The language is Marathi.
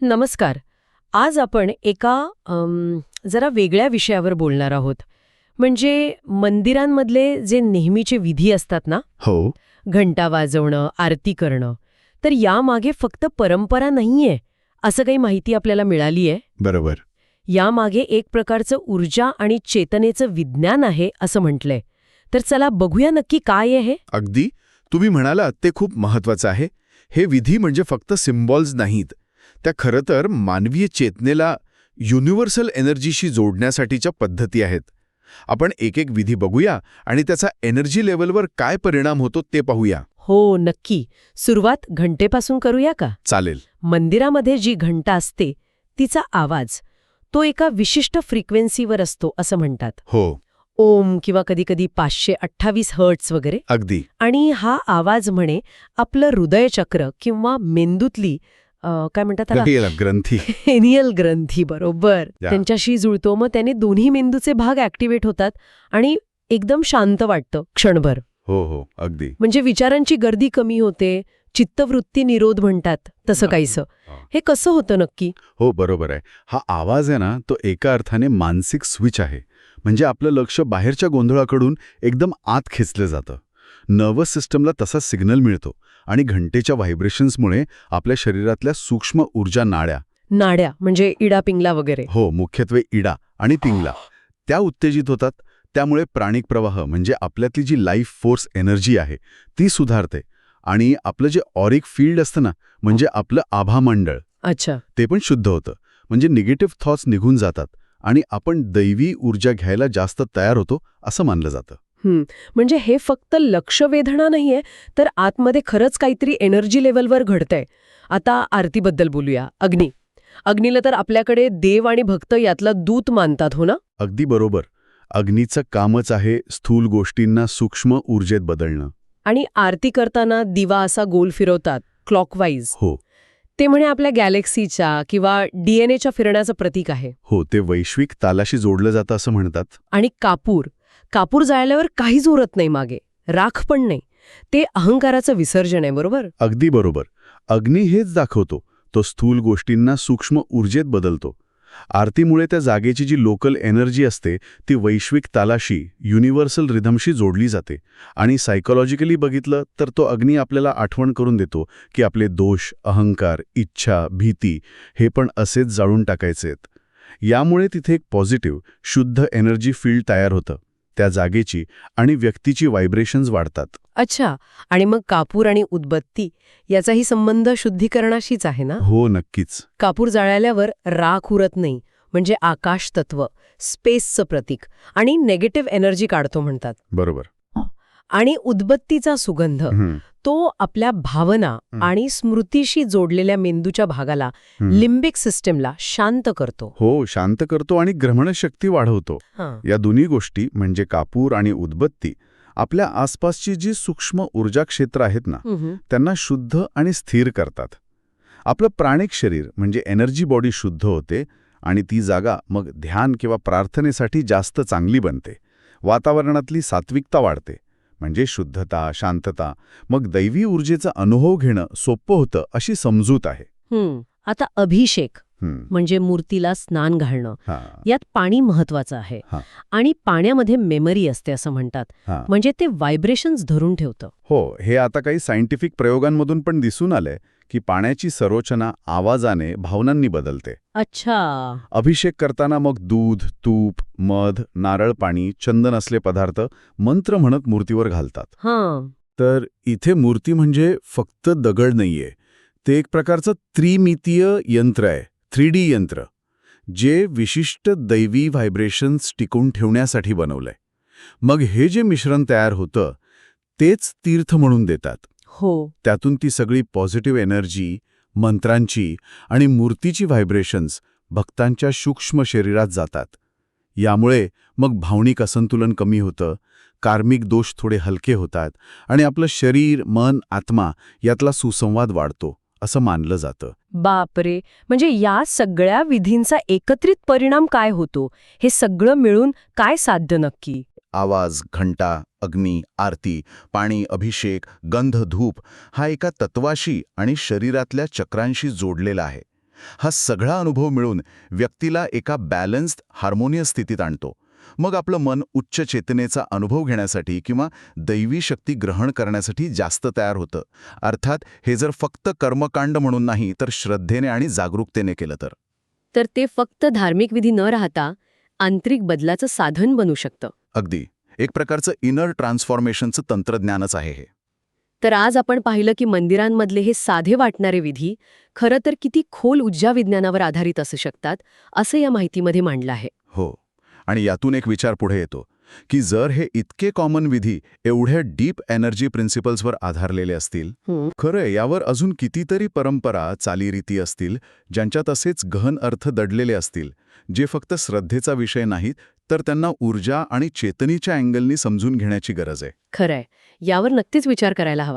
नमस्कार. आज आपण एका जरा वेगळ्या विषयावर बोलणार आहोत. म्हणजे मंदिरांमधले जे नेहमीचे विधी असतात ना? हो. घंटा वाजवणं आरती करणं. तर यामागे फक्त परंपरा नाहीये असं काही माहिती आपल्याला मिळाली आहे बरोबर. यामागे एक प्रकारचं ऊर्जा आणि चेतनेचं विज्ञान आहे असं म्हटलंय. तर चला बघूया नक्की काय आहे हे? अगदी. तुम्ही म्हणालात ते खूप महत्वाचं आहे. हे विधी म्हणजे फक्त सिम्बॉल्स नाहीत. त्या खरं तर मानवीय चेतनेला युनिव्हर्सल एनर्जीशी जोडण्यासाठीच्या पद्धती आहेत. आपण एक एक विधी बघूया आणि त्याचा एनर्जी लेवलवर काय परिणाम होतो ते पाहूया. हो नक्की. सुरुवात घंटेपासून करूया का? चालेल. मंदिरामध्ये जी घंटा असते तिचा आवाज तो एका विशिष्ट फ्रिक्वेन्सीवर असतो असं म्हणतात. हो. ओम किंवा कधीकधी पाचशे अठ्ठावीस हर्ट्स वगैरे. अगदी. आणि हा आवाज म्हणे आपलं हृदयचक्र किंवा मेंदूतली काय म्हणतात त्याला? ग्रंथी. हेनियल ग्रंथी बरोबर. त्यांच्याशी जुळतो. मग त्याने दोन्ही मेंदूचे भाग ऍक्टिव्हेट होतात आणि एकदम शांत वाटतं क्षणभर. हो हो. अगदी. म्हणजे विचारांची गर्दी कमी होते चित्तवृत्ती निरोध म्हणतात तसं. काहीसं. हा. हे कसं होतं नक्की? हो बरोबर आहे. हा आवाज आहे ना तो एका अर्थाने मानसिक स्विच आहे. म्हणजे आपलं लक्ष बाहेरच्या गोंधळाकडून एकदम आत खेचलं जातं. नर्वस सिस्टमला तसा सिग्नल मिळतो. आणि घंटेच्या व्हायब्रेशन्समुळे आपल्या शरीरातल्या सूक्ष्म ऊर्जा नाड्या. नाड्या म्हणजे इडा पिंगला वगैरे. हो मुख्यत्वे इडा आणि पिंगला. त्या उत्तेजित होतात त्यामुळे प्राणिक प्रवाह म्हणजे आपल्यातली जी लाईफ फोर्स एनर्जी आहे ती सुधारते. आणि आपलं जे ऑरिक फील्ड असतं ना म्हणजे आपलं आभामंडळ. अच्छा. ते पण शुद्ध होतं. म्हणजे निगेटिव्ह थॉट्स निघून जातात आणि आपण दैवी ऊर्जा घ्यायला जास्त तयार होतो असं मानलं जातं. म्हणजे हे फक्त लक्ष वेधणा नाहीये तर आतमध्ये खरंच काहीतरी एनर्जी लेवलवर घडतंय. आता आरतीबद्दल बोलूया. अग्नी. अग्नीला तर आपल्याकडे देव आणि भक्त यातला दूत मानतात हो ना? अगदी बरोबर. अग्नीचं कामच आहे स्थूल गोष्टींना सूक्ष्म ऊर्जेत बदलणं. आणि आरती करताना दिवा असा गोल फिरवतात क्लॉकवाईज हो. ते म्हणे आपल्या गॅलेक्सीच्या किंवा डीएनएच्या फिरण्याचं प्रतीक आहे. हो ते वैश्विक तालाशी जोडलं जातं असं म्हणतात. आणि कापूर. कापूर जाळल्यावर काहीच उरत नाही मागे. राख पण नाही. ते अहंकाराचं विसर्जन आहे बरोबर? अगदी बरोबर. अग्नी हेच दाखवतो. तो स्थूल गोष्टींना सूक्ष्म ऊर्जेत बदलतो. आरतीमुळे त्या जागेची जी लोकल एनर्जी असते ती वैश्विक तालाशी युनिव्हर्सल रिधमशी जोडली जाते. आणि सायकोलॉजिकली बघितलं तर तो अग्नी आपल्याला आठवण करून देतो की आपले दोष अहंकार इच्छा भीती हे पण असेच जाळून टाकायचेत. यामुळे तिथे एक पॉझिटिव्ह शुद्ध एनर्जी फील्ड तयार होतं. त्या जागेची आणि व्यक्तीची व्हायब्रेशन्स वाढतात. अच्छा आणि मग कापूर आणि उदबत्ती याचाही संबंध शुद्धीकरणाशीच आहे ना? हो नक्कीच. कापूर जाळल्यावर राख उरत नाही म्हणजे आकाश तत्व स्पेसचं प्रतीक आणि नेगेटिव्ह एनर्जी काढतो म्हणतात. बरोबर. आणि उदबत्तीचा सुगंध तो आपल्या भावना. आणि स्मृतीशी जोडलेल्या मेंदूच्या भागाला. लिम्बिक सिस्टमला शांत करतो हो शांत करतो आणि ग्रहणशक्ती वाढवतो. या दोन्ही गोष्टी म्हणजे कापूर आणि उदबत्ती आपल्या आसपासची जी सूक्ष्म ऊर्जा क्षेत्र आहेत ना. त्यांना शुद्ध आणि स्थिर करतात आपलं प्राणिक शरीर म्हणजे एनर्जी बॉडी शुद्ध होते आणि ती जागा मग ध्यान किंवा प्रार्थनेसाठी जास्त चांगली बनते वातावरणातली सात्विकता वाढते म्हणजे शुद्धता शांतता मग दैवी ऊर्जेचा अनुभव घेणं सोपं होतं अशी समजूत आहे. आता अभिषेक म्हणजे मूर्तीला स्नान घालणं. यात पाणी महत्वाचं आहे. आणि पाण्यामध्ये मेमरी असते असं म्हणतात. म्हणजे ते व्हायब्रेशन्स धरून ठेवतं. हो हे आता काही सायंटिफिक प्रयोगांमधून पण दिसून आलंय. की पाण्याची संरचना आवाजाने भावनांनी बदलते. अच्छा. अभिषेक करताना मग दूध तूप मध नारळ पाणी चंदन असले पदार्थ मंत्र म्हणत मूर्तीवर घालतात. हां. तर इथे मूर्ती म्हणजे फक्त दगड नाहीये. ते एक प्रकारचं त्रिमितीय यंत्र आहे थ्री डी यंत्र जे विशिष्ट दैवी व्हायब्रेशन्स टिकून ठेवण्यासाठी बनवलंय. मग हे जे मिश्रण तयार होतं तेच तीर्थ म्हणून देतात. हो. त्यातून ती सगळी पॉझिटिव्ह एनर्जी मंत्रांची आणि मूर्तीची व्हायब्रेशन्स भक्तांच्या सूक्ष्म शरीरात जातात. यामुळे मग भावनिक असंतुलन कमी होतं कार्मिक दोष थोडे हलके होतात आणि आपलं शरीर मन आत्मा यातला सुसंवाद वाढतो असं मानलं जातं. बापरे! म्हणजे या सगळ्या विधींचा एकत्रित परिणाम काय होतो? हे सगळं मिळून काय साध्य नक्की? आवाज घंटा अग्नी आरती पाणी अभिषेक गंध धूप हा एका तत्वाशी आणि शरीरातल्या चक्रांशी जोडलेला आहे. हा सगळा अनुभव मिळून व्यक्तीला एका बॅलन्स्ड हार्मोनियस स्थितीत आणतो. मग आपलं मन उच्च चेतनेचा अनुभव घेण्यासाठी किंवा दैवी शक्ती ग्रहण करण्यासाठी जास्त तयार होतं. अर्थात हे जर फक्त कर्मकांड म्हणून नाही तर श्रद्धेने आणि जागरूकतेने केलं तर. तर ते फक्त धार्मिक विधी न राहता आंतरिक बदलाचं साधन बनू शकतं. अगदी. एक प्रकारचं इनर ट्रान्सफॉर्मेशनचं तंत्रज्ञानच आहे हे. तर आज आपण पाहिलं की मंदिरांमधले हे साधे वाटणारे विधी खरं तर किती खोल ऊर्जा विज्ञानावर आधारित असू शकतात असं या माहितीमध्ये मांडलं आहे. हो. आणि यातून एक विचार पुढे येतो की जर हे इतके कॉमन विधी एवढ्या डीप एनर्जी प्रिन्सिपल्सवर आधारलेले असतील खरं यावर अजून कितीतरी परंपरा चालीरीती असतील ज्यांच्यात असेच गहन अर्थ दडलेले असतील जे फक्त श्रद्धेचा विषय नाहीत तर त्यांना ऊर्जा आणि चेतनीच्या अँगलनी समजून घेण्याची गरज आहे. खरंय. यावर नक्कीच विचार करायला हवा.